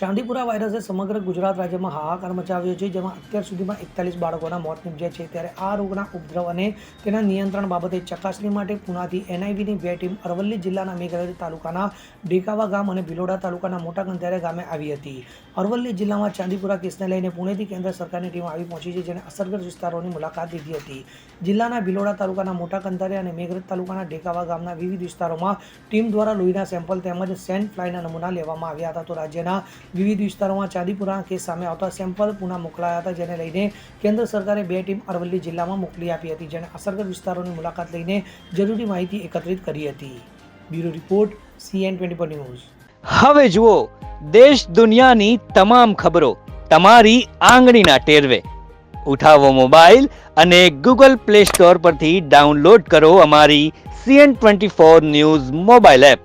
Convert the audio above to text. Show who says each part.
Speaker 1: ચાંદીપુરા વાયરસે સમગ્ર ગુજરાત રાજ્યમાં હાહાકાર મચાવ્યો છે, જેમાં અત્યાર સુધીમાં એકતાલીસ બાળકોના મોત નિપજ્યા છે. ત્યારે આ રોગના ઉપદ્રવ અને તેના નિયંત્રણ બાબતે ચકાસણી માટે પુનાથી એનઆઈવીની બે ટીમ અરવલ્લી જિલ્લાના મેઘરજ તાલુકાના ડેકાવા ગામ અને ભિલોડા તાલુકાના મોટા કંધારે ગામે આવી હતી. અરવલ્લી જિલ્લામાં ચાંદીપુરા કેસને લઈને પુણેથી કેન્દ્ર સરકારની ટીમ આવી પહોંચી છે જેને અસરગ્રસ્ત વિસ્તારોની મુલાકાત લીધી હતી. જિલ્લાના ભિલોડા તાલુકાના મોટા કંધારે અને મેઘરજ તાલુકાના ડેકાવા ગામના વિવિધ વિસ્તારોમાં ટીમ દ્વારા લોહીના સેમ્પલ તેમજ સેન્ટ ફ્લાયના નમૂના લેવામાં આવ્યા હતા. તો રાજ્યના વિવિધ વિસ્તારોમાં ચાંદીપુરા કેસ સામે આવતા સેમ્પલ પુના મોકલાયા હતા, જેને લઈને કેન્દ્ર સરકારે બે ટીમ અરવલ્લી જિલ્લામાં મોકલી આપી હતી, જેણે અસરગ્રસ્ત વિસ્તારોની મુલાકાત લઈને જરૂરી માહિતી એકત્રિત કરી હતી. Bureau report, CN twenty news.
Speaker 2: હવે જુઓ, દેશ દુનિયાની તમામ ખબરો તમારી આંગળીના ટેરવે. ઉઠાવો મોબાઈલ અને ગૂગલ પ્લે સ્ટોર પરથી ડાઉનલોડ કરો અમારી CN twenty four news mobile app.